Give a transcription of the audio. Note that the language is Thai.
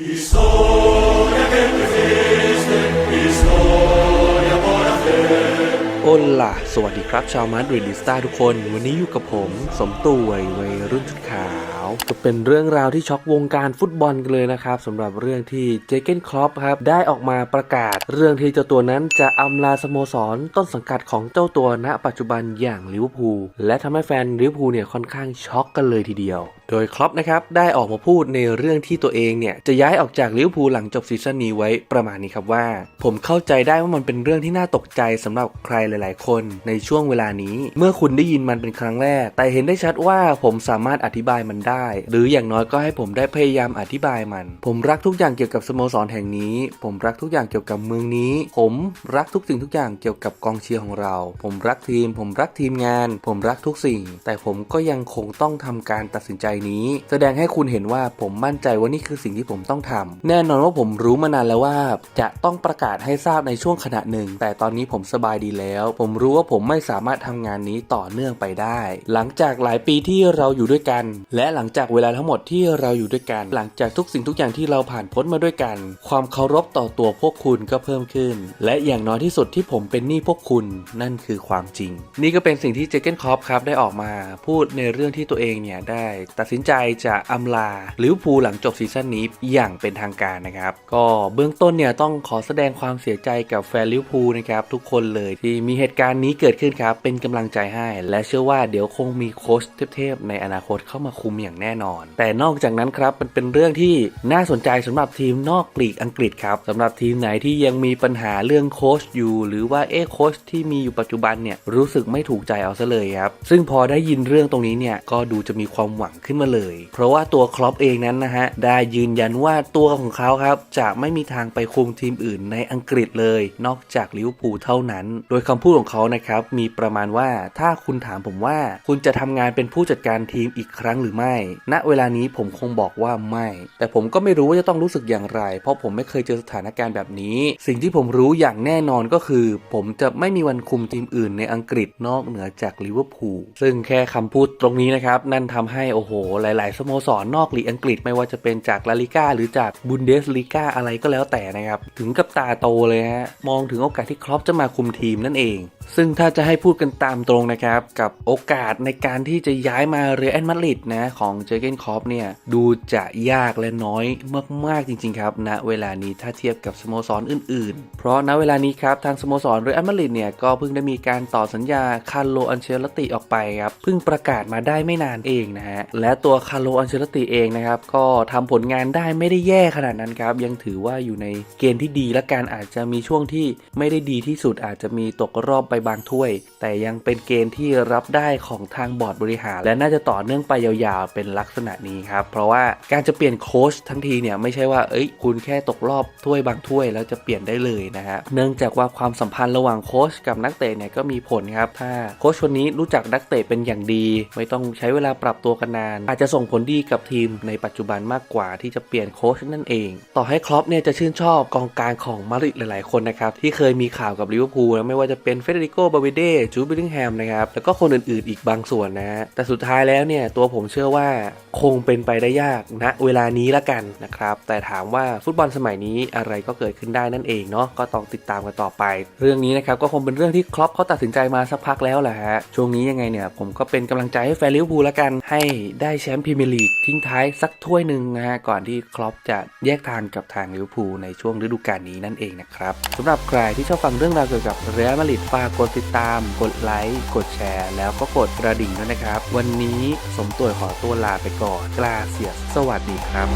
Historia che tu esiste, historia buona fede. โอล่ะสวัสดีครับชาวมาดริดลิสตาทุกคน วันนี้อยู่กับผม สมตุยวัยรุ่นชุดขาว ก็เป็นเรื่องราวที่ช็อกวงการฟุตบอลกันเลยนะครับสำหรับเรื่องที่เจเกนครอปครับ ได้ออกมาประกาศ เรื่องที่เจ้าตัวนั้นจะอำลาสโมสร ต้นสังกัดของเจ้าตัวณปัจจุบันอย่างลิเวอร์พูลและทำให้แฟนลิเวอร์พูลเนี่ยค่อนข้างช็อกกันเลยทีเดียว โดยครอปนะครับได้ออกมาพูดในเรื่องที่ตัวเองเนี่ยจะย้ายออกจากลิเวอร์พูลหลังจบซีซั่นนี้ไว้ประมาณนี้ครับว่า ผมเข้าใจได้ว่ามันเป็นเรื่องที่น่าตกใจสำหรับใครหลาย ๆ คนในช่วงเวลานี้ เมื่อคุณได้ยินมันเป็นครั้งแรก แต่เห็นได้ชัดว่าผมสามารถอธิบายมันได้ หรืออย่างน้อยก็ให้ผมได้พยายามอธิบายมัน ผมรักทุกอย่างเกี่ยวกับสโมสรแห่งนี้ ผมรักทุกอย่างเกี่ยวกับเมืองนี้ ผมรักทุกสิ่งทุกอย่างเกี่ยวกับกองเชียร์ของเรา ผมรักทีม ผมรักทีมงาน ผมรักทุกสิ่ง แต่ผมก็ยังคงต้องทำการตัดสินใจนี้ แสดงให้คุณเห็นว่าผมมั่นใจว่านี่คือสิ่งที่ผมต้องทำแน่นอนว่าผมรู้มานานแล้วว่า จะต้องประกาศให้ทราบในช่วงขณะหนึ่ง แต่ตอนนี้ผมสบายดีแล้ว ผมรู้ว่าผมไม่สามารถทำงานนี้ต่อเนื่องไปได้ หลังจากหลายปีที่เราอยู่ด้วยกัน และหลังจากเวลาทั้งหมดที่เราอยู่ด้วยกัน หลังจากทุกสิ่งทุกอย่างที่เราผ่านพ้นมาด้วยกัน ความเคารพต่อตัวพวกคุณก็เพิ่มขึ้น และอย่างน้อยที่สุดที่ผมเป็นหนี้พวกคุณนั่นคือความจริง นี่ก็เป็นสิ่งที่เจเกนคอปครับได้ออกมา พูดในเรื่องที่ตัวเองเนี่ยได้ตัดสินใจจะอำลาลิเวอร์พูลหลังจบซีซั่นนี้อย่างเป็นทางการนะครับ ก็เบื้องต้นเนี่ยต้องขอแสดงความเสียใจกับแฟนลิเวอร์พูลนะครับทุกคนเลยที่มีเหตุการณ์นี้เกิดขึ้นครับ เป็นกำลังใจให้ และเชื่อว่าเดี๋ยวคงมีโค้ชเทพๆในอนาคตเข้ามาคุมอย่างแน่นอน แต่นอกจากนั้นครับมันเป็นเรื่องที่น่าสนใจสำหรับทีมนอกลีกอังกฤษครับสำหรับทีมไหนที่ยังมีปัญหาเรื่องโค้ชอยู่ หรือว่าเอ๊โค้ชที่มีอยู่ปัจจุบันเนี่ยรู้สึกไม่ถูกใจเอาซะเลยครับซึ่งพอได้ยินเรื่องตรงนี้เนี่ยก็ดูจะมีความหวังขึ้นมาเลย เพราะว่าตัวครอปเองนั้นนะฮะได้ยืนยันว่าตัวของเขาครับจะไม่มีทางไปคุมทีมอื่นในอังกฤษเลย นอกจากลิเวอร์พูลเท่านั้น โดยคำพูดของเขานะครับมีประมาณว่าถ้าคุณถามผมว่าคุณจะทำงานเป็นผู้จัดการทีมอีกครั้งหรือไม่ ณเวลานี้ผมคงบอกว่าไม่ แต่ผมก็ไม่รู้ว่าจะต้องรู้สึกอย่างไร เพราะผมไม่เคยเจอสถานการณ์แบบนี้ สิ่งที่ผมรู้อย่างแน่นอนก็คือ ผมจะไม่มีวันคุมทีมอื่นในอังกฤษนอกเหนือจากลิเวอร์พูลซึ่งแค่คำพูดตรงนี้นะครับ นั่นทำให้โอ้โหหลาย ๆ สโมสรนอกลีกอังกฤษไม่ว่าจะเป็นจากลาลิก้าหรือจากบุนเดสลีกาอะไรก็แล้วแต่นะครับ ถึงกับตาโตเลยฮะมองถึงโอกาสที่ครอปจะมาคุมทีมนั่นเอง ซึ่งถ้าจะให้พูดกันตามตรงนะครับ กับโอกาสในการที่จะย้ายมาเรอัลมาดริดนะของเจเกนคอปเนี่ย ดูจะยากและน้อยมาก ๆ จริง ๆ ครับณเวลานี้ถ้าเทียบกับสโมสรอื่น ๆ เพราะณเวลานี้ครับ ทางสโมสรเรอัลมาดริดเนี่ย ก็เพิ่งได้มีการต่อสัญญาคาร์โลอันเชลติออกไปครับเพิ่งประกาศมาได้ไม่นานเองนะฮะและตัวคาร์โลอันเชลติเองนะครับก็ทำผลงานได้ไม่ได้แย่ขนาดนั้นครับยังถือว่าอยู่ในเกณฑ์ที่ดีและการอาจจะมีช่วงที่ไม่ได้ดีที่สุดอาจจะมีตกรอบไปบางถ้วย แต่ยังเป็นเกณฑ์ที่รับได้ของทางบอร์ดบริหาร และน่าจะต่อเนื่องไปยาวๆ เป็นลักษณะนี้ครับ เพราะว่าการจะเปลี่ยนโค้ชทั้งทีเนี่ยไม่ใช่ว่าเอ้ยคุณแค่ตกรอบถ้วยบางถ้วยแล้วจะเปลี่ยนได้เลยนะฮะเนื่องจากว่าความสัมพันธ์ระหว่างโค้ชกับนักเตะเนี่ยก็มีผลครับถ้าโค้ชคนนี้รู้จักนักเตะเป็นอย่างดี ไม่ต้องใช้เวลาปรับตัวกันนาน อาจจะส่งผลดีกับทีมในปัจจุบันมากกว่าที่จะเปลี่ยนโค้ชนั่นเอง ต่อให้ครอปเนี่ยจะชื่นชอบกองกลางของมาริดหลายๆคนนะครับที่เคยมีข่าวกับลิเวอร์พูลไม่ว่าจะเป็นเฟเดริโกบาเวเดจูบิลลิงแฮมนะครับ แล้วก็คนอื่นๆอีกบางส่วนนะฮะแต่สุดท้ายแล้วเนี่ย ตัวผมเชื่อว่าคงเป็นไปได้ยากณเวลานี้ละกันนะครับ แต่ถามว่าฟุตบอลสมัยนี้อะไรก็เกิดขึ้นได้นั่นเองเนาะก็ต้องติดตามกันต่อไป เรื่องนี้นะครับก็คงเป็นเรื่องที่ครอปเขาตัดสินใจมาสักพักแล้วแหละฮะช่วงนี้ยังไงเนี่ยผมก็เป็นกำลังใจให้แฟนลิเวอร์พูลละกัน ให้ได้แชมป์พรีเมียร์ลีกทิ้งท้ายสักถ้วยหนึ่งนะฮะก่อนที่ครอปจะแยกทางกับทางลิเวอร์พูลในช่วงฤดูกาลนี้นั่นเองนะครับสำหรับใครที่ชอบฟังเรื่องราวเกี่ยวกับเรอัลมาดริดฝากกดติดตาม กดไลค์ กดแชร์ แล้วก็กดกระดิ่งด้วยนะครับ วันนี้สมตัวขอตัวลาไปก่อน กลาเสียสสวัสดีครับ